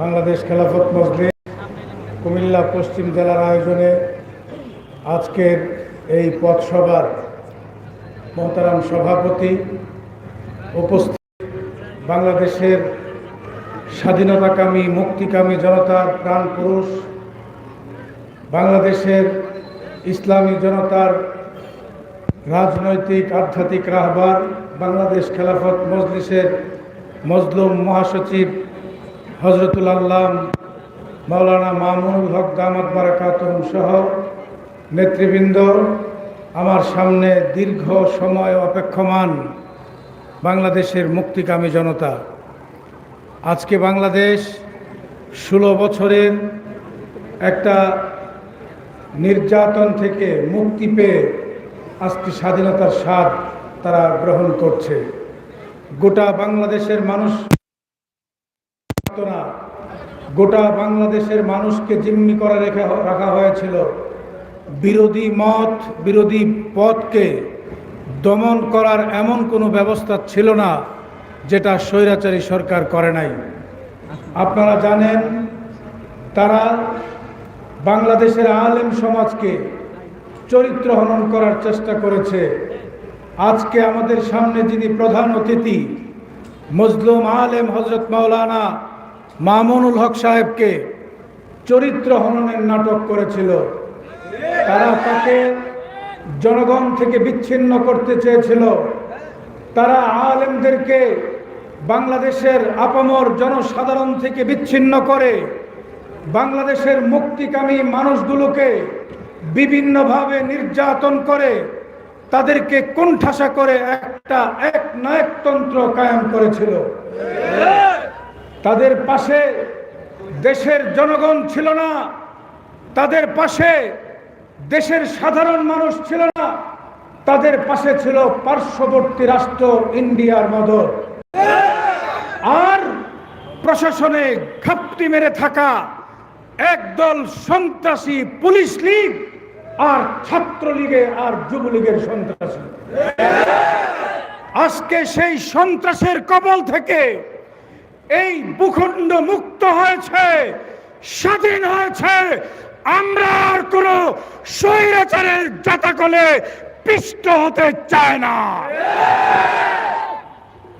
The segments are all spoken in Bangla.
বাংলাদেশ খেলাফত মজলিস, কুমিল্লা পশ্চিম জেলার আয়োজনে আজকের এই পথসভার মহতারাম সভাপতি উপস্থিত। বাংলাদেশের স্বাধীনতাকামী, মুক্তিকামী জনতার প্রাণ পুরুষ, বাংলাদেশের ইসলামী জনতার রাজনৈতিক আধ্যাত্মিক রাহবার, বাংলাদেশ খেলাফত মজলিসের মজলুম মহাসচিব হজরতুল আল্লাম, মাওলানা মামুনুল হক দামাত বারাকাতুম সহ নেতৃবৃন্দ, আমার সামনে দীর্ঘ সময় অপেক্ষমান বাংলাদেশের মুক্তিকামী জনতা। আজকে বাংলাদেশ ষোলো বছরের একটা নির্যাতন থেকে মুক্তি পেয়ে আজকে স্বাধীনতার স্বাদ তারা গ্রহণ করছে। গোটা বাংলাদেশের মানুষ না। গোটা বাংলাদেশের মানুষকে জিম্মি করে রেখে রাখা হয়েছিল। বিরোধী মত, বিরোধী পথকে দমন করার এমন কোনো ব্যবস্থা ছিল না, যেটা স্বৈরাচারী সরকার করে নাই। আপনারা জানেন, তারা বাংলাদেশের আলেম সমাজকে চরিত্র হনন করার চেষ্টা করেছে। আজকে আমাদের সামনে যিনি প্রধান অতিথি, মজলুম আলেম হজরত মাওলানা মামুনুল হক সাহেবকে চরিত্র হননের নাটক করেছিল। তারা তাকে জনগণ থেকে বিচ্ছিন্ন করতে চেয়েছিল। তারা আলেমদেরকে বাংলাদেশের আপামর জনসাধারণ থেকে বিচ্ছিন্ন করে বাংলাদেশের মুক্তিকামী মানুষগুলোকে বিভিন্নভাবে নির্যাতন করে তাদেরকে কোণঠাসা করে একটা এক নায়কতন্ত্র কায়েম করেছিল। তাদের পাশে দেশের জনগণ ছিল না, তাদের পাশে দেশের সাধারণ মানুষ ছিল না, তাদের পাশে ছিল পার্শ্ববর্তী রাষ্ট্র ইন্ডিয়ার মদত। আর প্রশাসনে ঘাপটি মেরে থাকা একদল সন্ত্রাসী পুলিশ লীগ আর ছাত্রলীগে আর যুবলীগের সন্ত্রাসী। আজকে সেই সন্ত্রাসের কবল থেকে এই ভূখণ্ড মুক্ত হয়েছে, স্বাধীন হয়েছে। আমরা আর কোন স্বৈরাচারের জাতাকলে পিষ্ট হতে চায় না।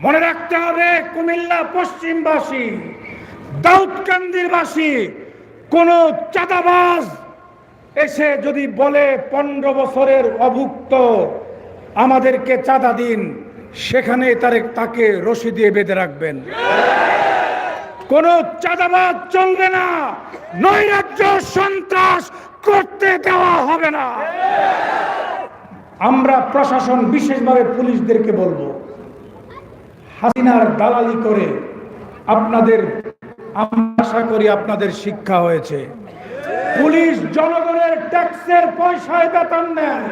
মনে রাখতে হবে, কুমিল্লা পশ্চিমবাসী, দাউদকান্দিরবাসী, কোন চাঁদাবাজ এসে যদি বলে, পনেরো বছরের অভুক্ত, আমাদেরকে চাঁদা দিন। সেখানে তারে তাকে রশি দিয়ে বেঁধে রাখবেন। কোন চাঁদাবাজ চলবে না। নৈরাজ্য সন্ত্রাস করতে দেওয়া হবে না। আমরা প্রশাসন বিশেষভাবে পুলিশদেরকে বলব, হাসিনার দালালি করে আপনাদের আশা করি আপনাদের শিক্ষা হয়েছে। পুলিশ জনগণের ট্যাক্সের পয়সায় বেতন নেয়।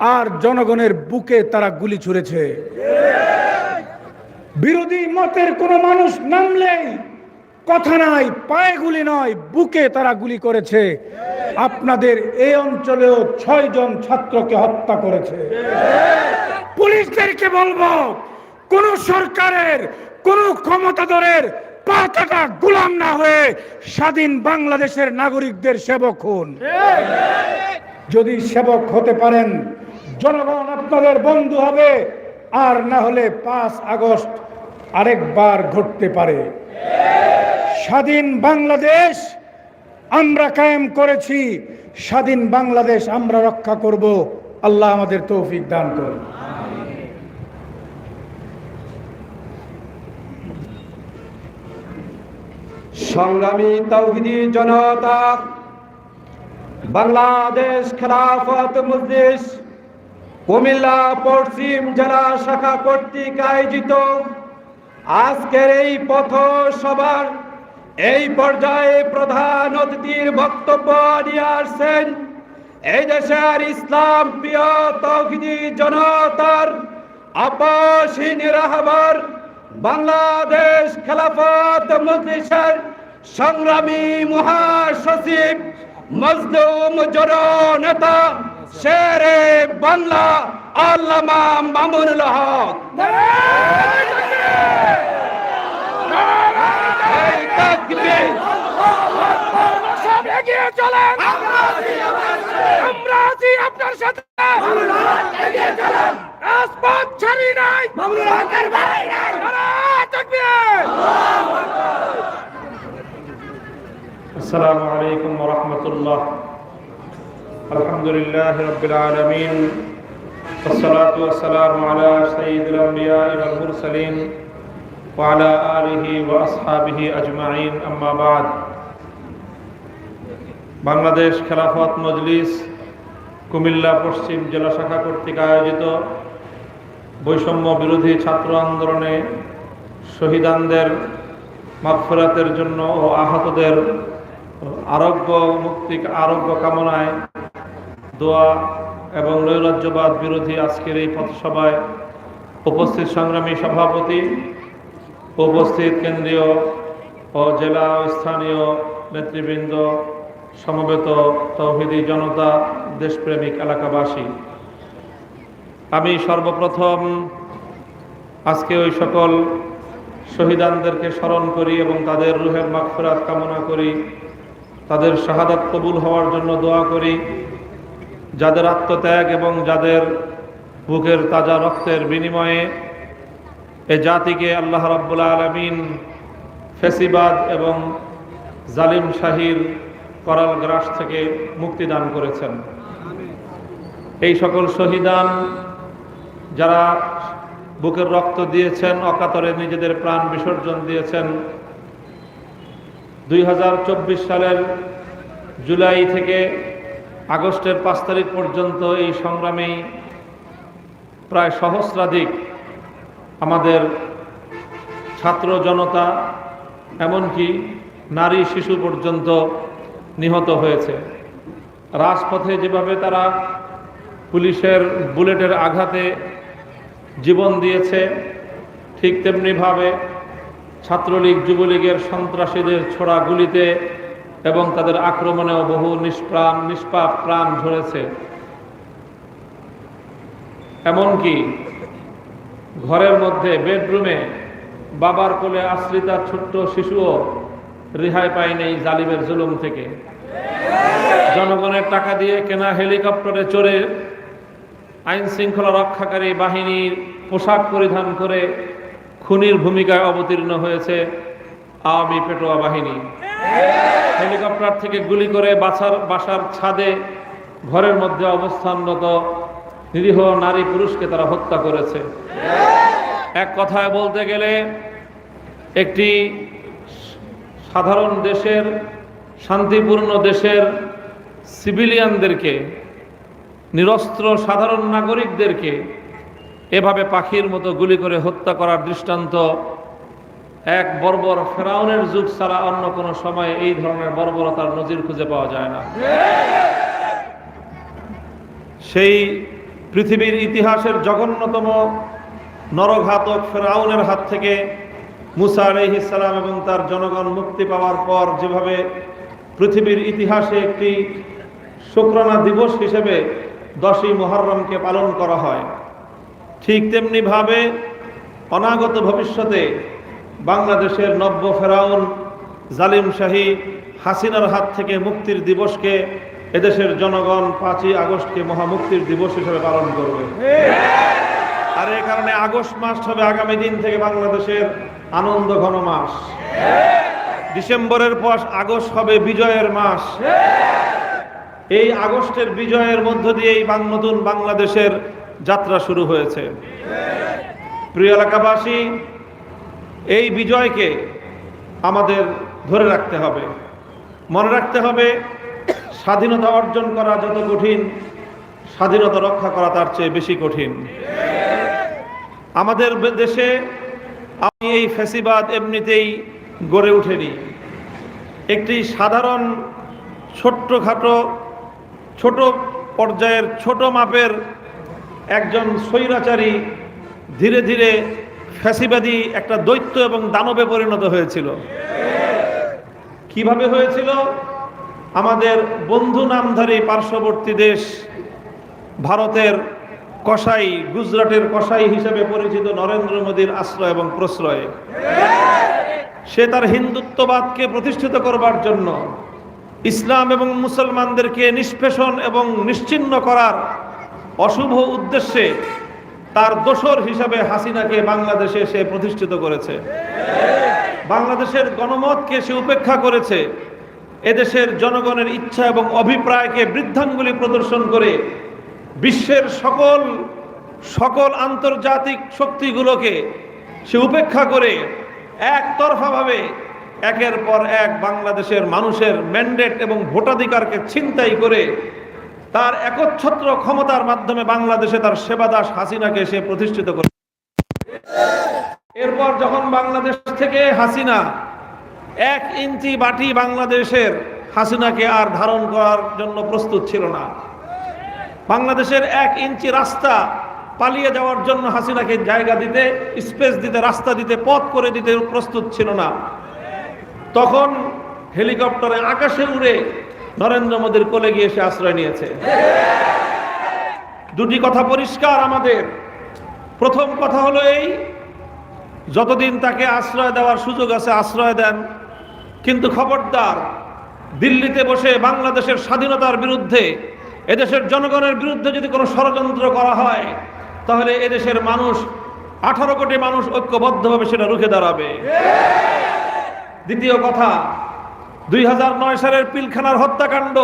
আর জনগণের বুকে তারা গুলি ছুড়েছে। বিরোধী মতের কোনো মানুষ নামলেই কথা নাই পায়ে গুলি নয় বুকে তারা গুলি করেছে। আপনাদের এই অঞ্চলেও ছয় জন ছাত্রকে হত্যা করেছে। পুলিশদেরকে বলব কোন সরকারের কোন ক্ষমতাধরের পাতাটা গোলাম না হয়ে স্বাধীন বাংলাদেশের নাগরিকদের সেবক হন। যদি সেবক হতে পারেন জনগণ আপনাদের বন্ধু হবে, আর না হলে পাঁচ আগস্ট আরেকবার ঘটতে পারে। স্বাধীন বাংলাদেশ আমরা কায়েম করেছি, স্বাধীন বাংলাদেশ আমরা রক্ষা করব। আল্লাহ আমাদের তৌফিক দান করুন। সংগ্রামী তৌহিদি জনতা, বাংলাদেশ খেলাফত মজলিস কুমিল্লা পশ্চিম জেলা শাখা কর্তৃক আয়োজিত আজকের এই পথ সভার এই পর্যায়ে প্রধান অতিথির বক্তব্য নিয়ে আসছেন এই দেশের ইসলাম প্রিয় জনতার আপসহীন রাহবার বাংলাদেশ খেলাফত মজলিসের সংগ্রামী মহাসচিব মজলুম জর নেতা شارع بنلا علما مامون الحق السلام عليكم ورحمة الله. الحمد لله رب العالمين والصلاة والسلام على سيد الأنبياء والمرسلين وعلى آله وأصحابه أجمعين أما بعد বাংলাদেশ খেলাফত মজলিস কুমিল্লা পশ্চিম জেলা শাখা কর্তৃক আয়োজিত বৈষম্য বিরোধী ছাত্র আন্দোলনে শহীদানদের মাগফিরাতের জন্য ও আহতদের আরোগ্য মুক্তি আরোগ্য কামনায় দোয়া এবং নৈরাজ্যবাদ বিরোধী আজকের এই পথসভায় উপস্থিত সংগ্রামী সভাপতি, উপস্থিত কেন্দ্রীয় ও জেলা স্থানীয় নেতৃবৃন্দ, সমবেত তৌহিদি জনতা, দেশপ্রেমিক এলাকাবাসী। আমি সর্বপ্রথম আজকে ওই সকল শহীদানদেরকে স্মরণ করি এবং তাদের রুহের মাগফিরাত কামনা করি, তাদের শাহাদাত কবুল হওয়ার জন্য দোয়া করি। যাদের আত্মত্যাগ এবং যাদের বুকের তাজা রক্তের বিনিময়ে এ জাতিকে আল্লাহ রাব্বুল আলমিন ফেসিবাদ এবং জালিম শাহির করাল গ্রাস থেকে মুক্তিদান করেছেন। এই সকল শহীদান যারা বুকের রক্ত দিয়েছেন, অকাতরে নিজেদের প্রাণ বিসর্জন দিয়েছেন, দুই হাজার চব্বিশ সালের জুলাই থেকে আগস্টের পাঁচ তারিখ পর্যন্ত এই সংগ্রামেই প্রায় সহস্রাধিক আমাদের ছাত্র জনতা, এমনকি নারী শিশু পর্যন্ত নিহত হয়েছে। রাজপথে যেভাবে তারা পুলিশের বুলেটের আঘাতে জীবন দিয়েছে, ঠিক তেমনিভাবে ছাত্রলীগ, যুবলীগের সন্ত্রাসীদের ছোড়া গুলিতে এবং তাদের আক্রমণেও বহু নিষ্প্রাণ, নিষ্পাপ প্রাণ ঝরেছে। এমনকি ঘরের মধ্যে, বেডরুমে, বাবার কোলে আশ্রিতা ছোট্ট শিশুও রেহাই পায়নি এই জালিমের জুলুম থেকে। জনগণের টাকা দিয়ে কেনা হেলিকপ্টারে চড়ে আইন শৃঙ্খলা রক্ষাকারী বাহিনীর পোশাক পরিধান করে খুনির ভূমিকায় অবতীর্ণ হয়েছে আওয়ামী পেটোয়া বাহিনী। হেলিকপ্টার থেকে গুলি করে বাসার বাসার ছাদে, ঘরের মধ্যে অবস্থানরত নিরীহ নারী পুরুষকে তারা হত্যা করেছে। এক কথায় বলতে গেলে, একটি সাধারণ দেশের, শান্তিপূর্ণ দেশের সিভিলিয়ানদেরকে, নিরস্ত্র সাধারণ নাগরিকদেরকে এভাবে পাখির মতো গুলি করে হত্যা করার দৃষ্টান্ত এক বর্বর ফেরাউনের যুগ ছাড়া অন্য কোনো সময় এই ধরনের বর্বরতার নজির খুঁজে পাওয়া যায় না। সেই পৃথিবীর ইতিহাসের জঘন্যতম নরঘাতক ফেরাউনের হাত থেকে মুসা আলহিসাল্লাম এবং তার জনগণ মুক্তি পাওয়ার পর যেভাবে পৃথিবীর ইতিহাসে একটি শুক্রানা দিবস হিসেবে দশই মোহরমকে পালন করা হয়, ঠিক তেমনিভাবে অনাগত ভবিষ্যতে বাংলাদেশের নব্য ফেরাউন, জালিম শাহী হাসিনার হাত থেকে মুক্তির দিবসকে এদেশের জনগণ পাঁচই আগস্টকে মহামুক্তির দিবস হিসেবে পালন করবে। আর এ কারণে আগস্ট মাস হবে আগামী দিন থেকে বাংলাদেশের আনন্দ ঘন মাস। ডিসেম্বরের পর আগস্ট হবে বিজয়ের মাস। এই আগস্টের বিজয়ের মধ্য দিয়ে এই নতুন বাংলাদেশের যাত্রা শুরু হয়েছে। প্রিয় এলাকাবাসী এই বিজয়কে আমাদের ধরে রাখতে হবে। মনে রাখতে হবে, স্বাধীনতা অর্জন করা যত কঠিন, স্বাধীনতা রক্ষা করা তার চেয়ে বেশি কঠিন। আমাদের দেশে আমি এই ফ্যাসিবাদ এমনিতেই গড়ে উঠেনি। একটি সাধারণ ছোট্টখাটো, ছোট পর্যায়ের ছোট মাপের একজন স্বৈরাচারী ধীরে ধীরে ফ্যাসিবাদী একটা দৈত্য এবং দানবে পরিণত হয়েছিল। কীভাবে হয়েছিল? আমাদের বন্ধু নামধারী পার্শ্ববর্তী দেশ ভারতের কসাই, গুজরাটের কসাই হিসেবে পরিচিত নরেন্দ্র মোদীর আশ্রয় এবং প্রশ্রয়ে। সে তার হিন্দুত্ববাদকে প্রতিষ্ঠিত করবার জন্য ইসলাম এবং মুসলমানদেরকে নিষ্পেষণ এবং নিশ্চিহ্ন করার অশুভ উদ্দেশ্যে তার দোসর হিসাবে হাসিনাকে বাংলাদেশে সে প্রতিষ্ঠিত করেছে। বাংলাদেশের গণমতকে সে উপেক্ষা করেছে। এদেশের জনগণের ইচ্ছা এবং অভিপ্রায়কে বৃদ্ধাঙ্গুলি প্রদর্শন করে বিশ্বের সকল সকল আন্তর্জাতিক শক্তিগুলোকে সে উপেক্ষা করে একতরফাভাবে একের পর এক বাংলাদেশের মানুষের ম্যান্ডেট এবং ভোটাধিকারকে ছিনতাই করে তার একচ্ছত্র ক্ষমতার মাধ্যমে বাংলাদেশে তার সেবাদাস হাসিনাকে সে প্রতিষ্ঠিত করে। এরপর যখন বাংলাদেশ থেকে হাসিনা এক ইঞ্চি বাটি বাংলাদেশের হাসিনাকে আর ধারণ করার জন্য প্রস্তুত ছিল না। বাংলাদেশের এক ইঞ্চি রাস্তা পালিয়ে যাওয়ার জন্য হাসিনাকে জায়গা দিতে, স্পেস দিতে, রাস্তা দিতে, পথ করে দিতে প্রস্তুত ছিল না। তখন হেলিকপ্টারে আকাশে উড়ে নরেন্দ্র মোদীর কোলে গিয়ে সে আশ্রয় নিয়েছে। দুটি কথা পরিষ্কার আমাদের। প্রথম কথা হলো এই, যতদিন তাকে আশ্রয় দেওয়ার সুযোগ আছে আশ্রয় দেন। কিন্তু খবরদার, দিল্লিতে বসে বাংলাদেশের স্বাধীনতার বিরুদ্ধে, এদেশের জনগণের বিরুদ্ধে যদি কোনো ষড়যন্ত্র করা হয়, তাহলে এদেশের মানুষ, আঠারো কোটি মানুষ ঐক্যবদ্ধভাবে সেটা রুখে দাঁড়াবে। দ্বিতীয় কথা দুই হাজার নয় সালের পিলখানার হত্যাকাণ্ড,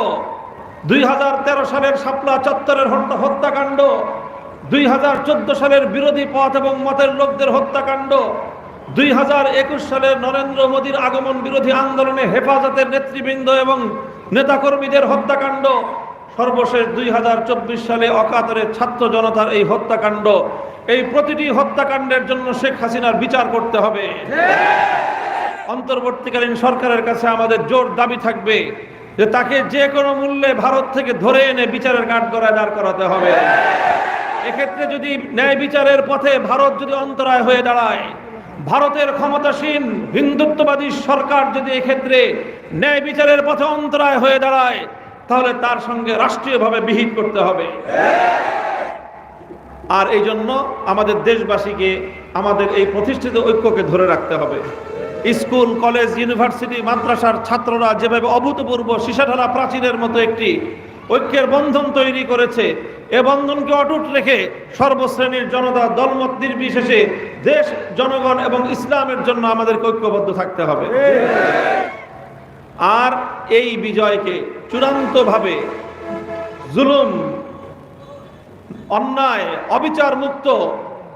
দুই হাজার তেরো সালের শাপলা চত্বরের হত্যাকাণ্ড, দুই হাজার চোদ্দ সালের বিরোধী পথ এবং মতের লোকদের হত্যাকাণ্ড, দুই সালের নরেন্দ্র মোদীর আগমন বিরোধী আন্দোলনে হেফাজতের নেতৃবৃন্দ এবং নেতাকর্মীদের হত্যাকাণ্ড। সর্বশেষ দুই হাজার চব্বিশ সালে অকাতরে ছাত্র জনতার এই হত্যাকাণ্ড। এই প্রতিটি হত্যাকাণ্ডের জন্য শেখ হাসিনার বিচার করতে হবে। অন্তর্বর্তীকালীন সরকারের কাছে আমাদের জোর দাবি থাকবে যে তাকে যে কোনো মূল্যে ভারত থেকে ধরে এনে বিচারের কাঠগড়ায় দাঁড় করাতে হবে। এক্ষেত্রে যদি ন্যায় বিচারের পথে ভারত যদি অন্তরায় হয়ে দাঁড়ায়, ভারতের ক্ষমতাসীন হিন্দুত্ববাদী সরকার যদি এক্ষেত্রে ন্যায় বিচারের পথে অন্তরায় হয়ে দাঁড়ায়, তাহলে তার সঙ্গে রাষ্ট্রীয়ভাবে বিহিত করতে হবে। আর এই জন্য আমাদের দেশবাসীকে আমাদের এই প্রতিষ্ঠিত ঐক্যকে ধরে রাখতে হবে। স্কুল, কলেজ, ইউনিভার্সিটি, মাদ্রাসার ছাত্ররা যেভাবে অভূতপূর্ব সিসাঢালা প্রাচীরের মতো একটি ঐক্যের বন্ধন তৈরি করেছে, এ বন্ধনকে অটুট রেখে সর্বশ্রেণীর জনতা দলমত নির্বিশেষে দেশ, জনগণ এবং ইসলামের জন্য আমাদেরকে ঐক্যবদ্ধ থাকতে হবে। আর এই বিজয়কে চূড়ান্তভাবে জুলুম, অন্যায় অবিচার মুক্ত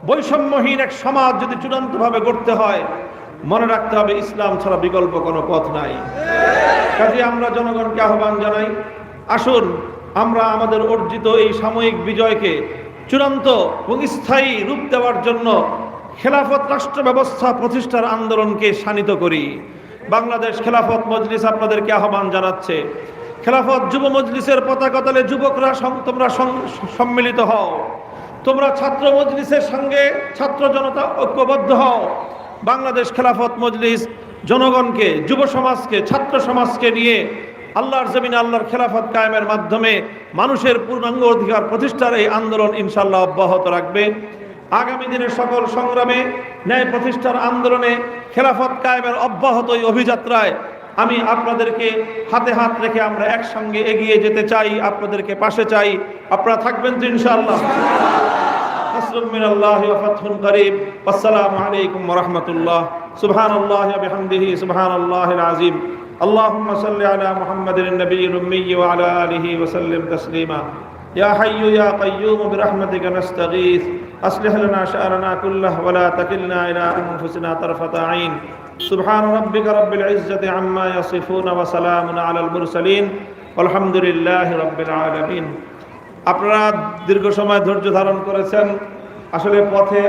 বৈষম্যহীন এক সমাজ যদি চূড়ান্তভাবে গড়তে হয় মনে রাখতে হবে, ইসলাম ছাড়া বিকল্প কোনো পথ নাই। কাজে আমরা জনগণকে আহ্বান জানাই, আসুন আমরা আমাদের অর্জিত এই সাময়িক বিজয়কে চূড়ান্ত এবং স্থায়ী রূপ দেওয়ার জন্য খেলাফত রাষ্ট্র ব্যবস্থা প্রতিষ্ঠার আন্দোলনকে শানিত করি। বাংলাদেশ খেলাফত মজলিস আপনাদেরকে আহ্বান জানাচ্ছে। খেলাফত যুব মজলিসের পতাকা তলে যুবকরা তোমরা সম্মিলিত হও। তোমরা ছাত্র মজলিসের সঙ্গে ছাত্র জনতা ঐক্যবদ্ধ হও। বাংলাদেশ খেলাফত মজলিস জনগণকে, যুব সমাজকে, ছাত্র সমাজকে নিয়ে আল্লাহর জমিনে আল্লাহর খেলাফত কায়েমের মাধ্যমে মানুষের পূর্ণাঙ্গ অধিকার প্রতিষ্ঠার এই আন্দোলন ইনশাল্লাহ অব্যাহত রাখবে। আগামী দিনের সকল সংগ্রামে, ন্যায় প্রতিষ্ঠার আন্দোলনে খেলাফত কায়েমের অব্যাহত এই অভিযাত্রায় আমি আপনাদেরকে হাতে হাত রেখে আমরা একসঙ্গে এগিয়ে যেতে চাই, আপনাদেরকে পাশে চাই। আপনারা থাকবেন তো ইনশাআল্লাহ। نصر من الله وفتح قريب. والسلام عليكم ورحمة الله. سبحان الله وبحمده سبحان الله العظيم. اللهم صل على محمد النبي الأمي وعلى آله وسلم تسليما. يا حي يا قيوم برحمتك نستغيث. أصلح لنا شأننا كله ولا تكلنا إلى أنفسنا طرفة عين. سبحان ربك رب العزة عما يصفون وسلام على المرسلين. والحمد لله رب العالمين. আপনারা দীর্ঘ সময় ধৈর্য ধারণ করেছেন। আসলে পথে